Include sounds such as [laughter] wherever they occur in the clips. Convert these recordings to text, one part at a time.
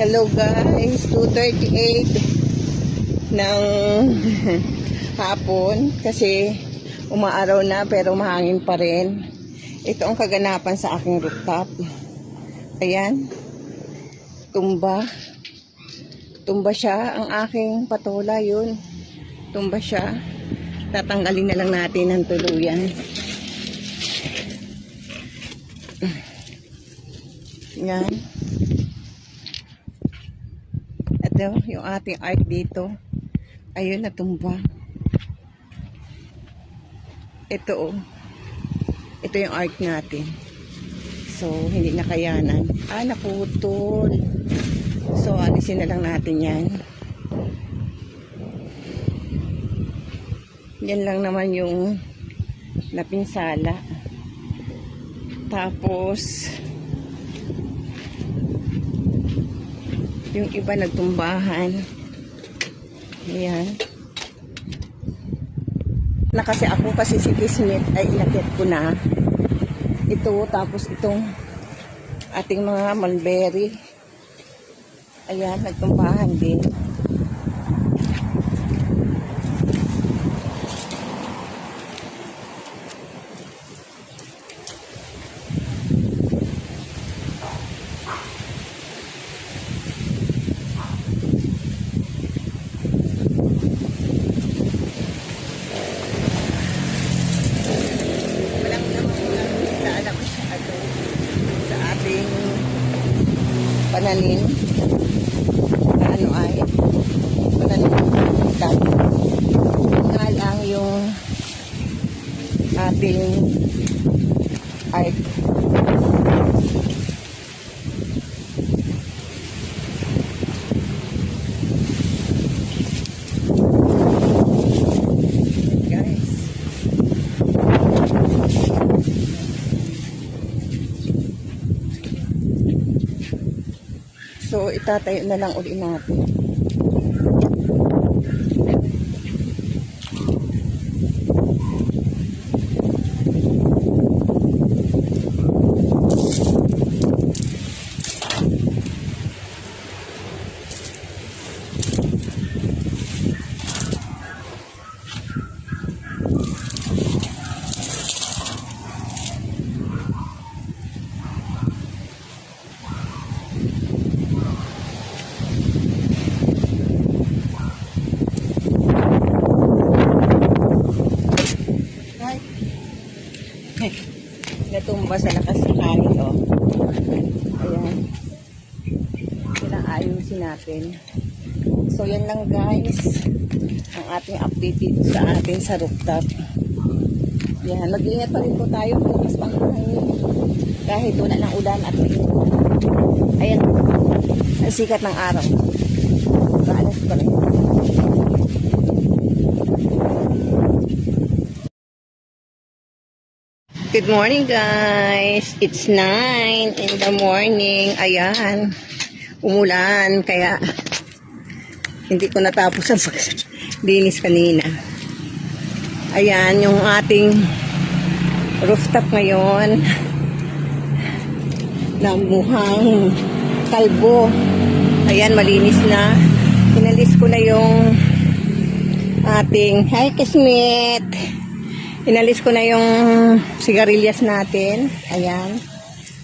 Hello guys, 2.38 ng [laughs] hapon kasi umaaraw na pero mahangin pa rin. Ito ang kaganapan sa aking rooftop. Ayan, tumba. Tumba siya ang aking patola yun. Tumba siya. Tatanggalin na lang natin ng tuluyan. Yan. Ito, yung ating art dito. Ayun, natumba. Ito, oh. Ito yung art natin. So, hindi nakayanan. Ah, naputol. So, alisin na lang natin yan. Yan lang naman yung napinsala. Tapos, yung iba nagtumbahan. Ayan. Na kasi ako kasi si Kismet ay inakit ko na. Ito, tapos itong ating mga mulberry. Ayan, nagtumbahan din. Analín. So, itatayo na lang uli natin. Ay. Natumba sa lakas ng hangin, oh. Ayan. Kailang ayusin natin. So, yan lang guys. Ang ating update sa atin sa rooftop. Yan. Mag-ingat pa rin po tayo kung mas mahangin. Kahit wala ng ulan at Ayan. Ang sikat ng araw. Kaalas pa rin. Good morning guys. It's 9 in the morning. Ayan. Umulan kaya hindi ko natapos ang paglinis kanina. Ayan yung ating rooftop ngayon. Na mukhang kalbo. Ayan malinis na. Inalis ko na yung ating hi Kismet. Inalis ko na yung sigarilyas natin. Ayan.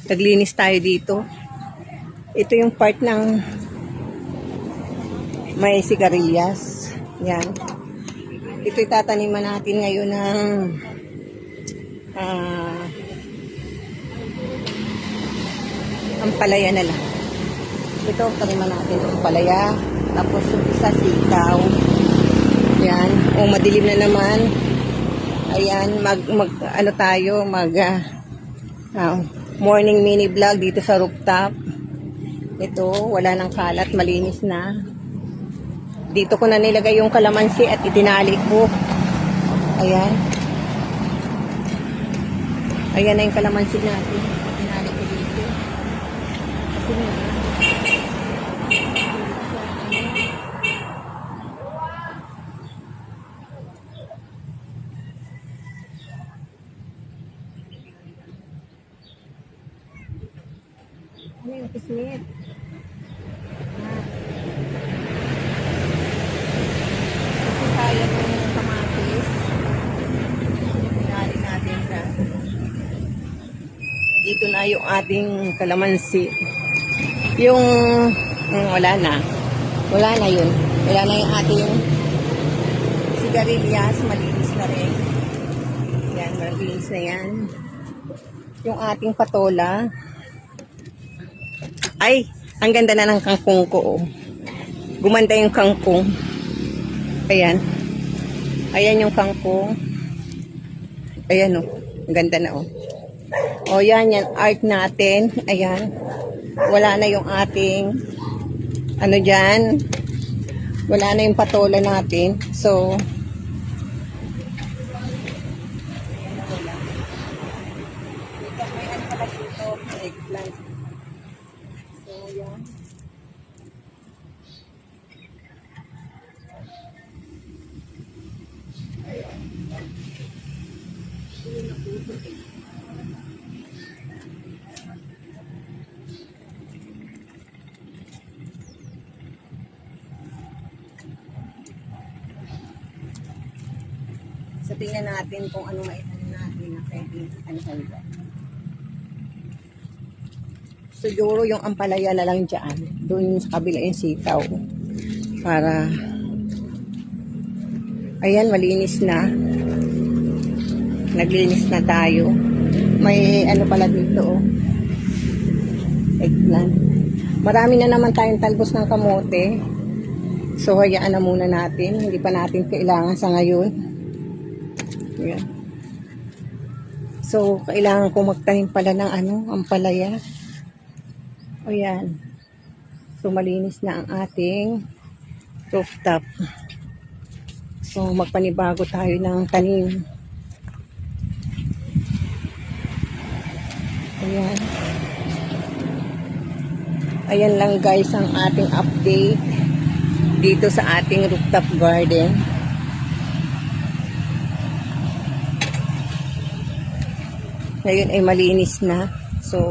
Naglinis tayo dito. Ito yung part ng may sigarilyas. Ayan. Ito itataniman natin ngayon ng ah ampalaya na lang. Ito, taniman natin yung ampalaya. Tapos yung isa sitaw. Ayan. O madilim na naman. Ayan, mag, mag ano tayo, mag ah, ah, morning mini vlog dito sa rooftop. Ito, wala nang kalat, malinis na. Dito ko na nilagay yung kalamansi at itinali ko. Ayan. Ayan na yung kalamansi natin. Itinali ko dito. Kasi Ano yung kismet? Nandito na yung ating kalamansi. Yung, mm, wala na. Wala na yun. Wala na yung ating sigarilyas. Malinis na rin. Yan, malinis na yan. Yung ating patola. Ay, ang ganda na ng kangkong ko. Oh. Gumanda yung kangkong. Ayan. Ayan yung kangkong. Ayan oh. Ang ganda na oh. O yan, yan. Art natin. Ayan. Wala na yung ating ano dyan. Wala na yung patola natin. So, dito, eggplant. So, tingnan natin kung ano maitano natin na pwede ano handa. Siguro yung ampalaya na lang dyan. Doon sa kabila yung sitaw. Para, ayan, malinis na. Naglinis na tayo. May ano pala dito, oh. Eggplant. Marami na naman tayong talbos ng kamote. So, hayaan na muna natin. Hindi pa natin kailangan sa ngayon. Ayan. So, kailangan ko magtanim pala ng ano, ampalaya. O yan. So, malinis na ang ating rooftop. So, magpanibago tayo ng tanim. Ayan. Ayan lang guys ang ating update dito sa ating rooftop garden. Ngayon ay malinis na. So.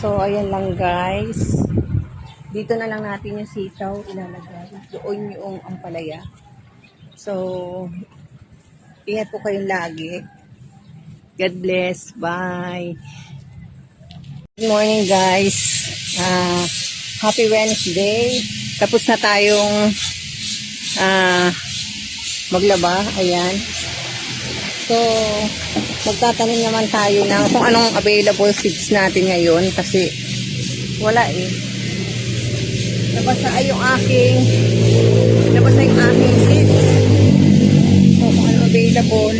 So, ayan lang guys. Dito na lang natin yung sitaw ilalagay. Doon yung ampalaya. So, ingat po kayong lagi. God bless. Bye. Good morning guys. Ah, happy Wednesday. Tapos na tayong ah, maglaba. Ayan. So, magtatanim naman tayo ng kung anong available seeds natin ngayon kasi wala eh. Nabasa ay yung aking nabasa yung aking seeds. So, kung ano available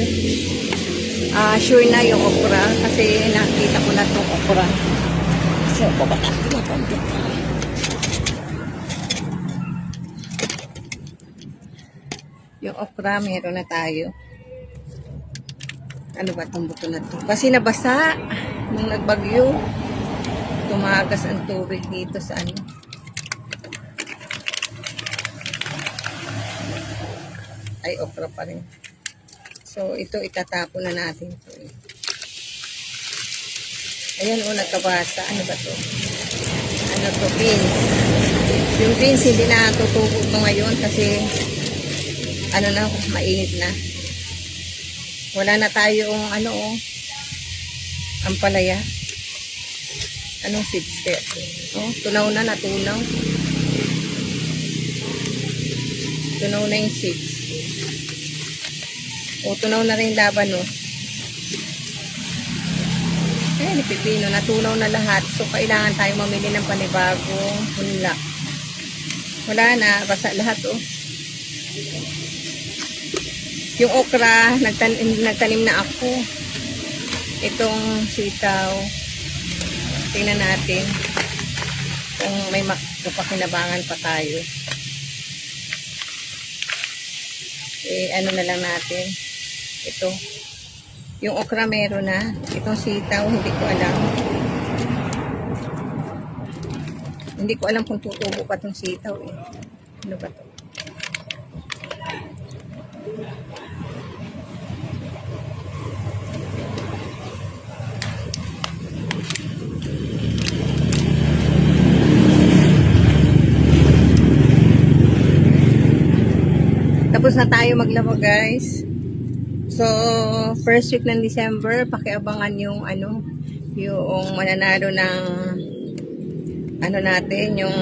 ah sure na yung okra kasi nakita ko na itong okra. So, babata ko na konti. Yung okra, meron na tayo. Ano ba itong buto na to? Kasi nabasa nung nagbagyo. Tumagas ang tubig dito sa ano. Ay, okra pa rin. So, ito itatapon na natin. to Ayan, o, nagkabasa. Ano ba to? Ano to? Beans. Yung beans, hindi na tutubo to ngayon kasi ano na, mainit na. Wala na tayong ano, oh, ampalaya. Anong kaya? Oh, tunaw na, natunaw. Tunaw na yung seeds. O, tunaw na rin laban, no? Ayan, ni Pipino, natunaw na lahat. So, kailangan tayo mamili ng panibagong punla. Wala na, basa lahat, oh. Yung okra, nagtanim, nagtanim na ako. Itong sitaw. Tingnan natin kung may makapakinabangan pa tayo. Eh, ano na lang natin. Ito. Yung okra meron na. Itong sitaw, hindi ko alam. Hindi ko alam kung tutubo pa itong sitaw eh. Ano ba to? Tapos na tayo maglaba guys. So, first week ng December, pakiabangan yung ano, yung mananalo ng ano natin, yung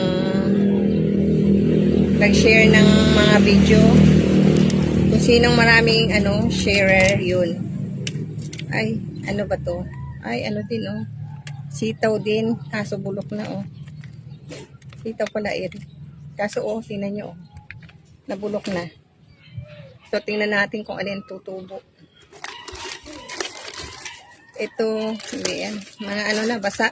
nag-share ng mga video. Kung sinong maraming ano, sharer yun. Ay, ano ba to? Ay, ano din oh. Sitaw din, kaso bulok na oh. Sitaw pala eh. Kaso oh, tingnan nyo oh. Nabulok na. So, tingnan natin kung alin tutubo. Ito, yan. Mga ano na, basa.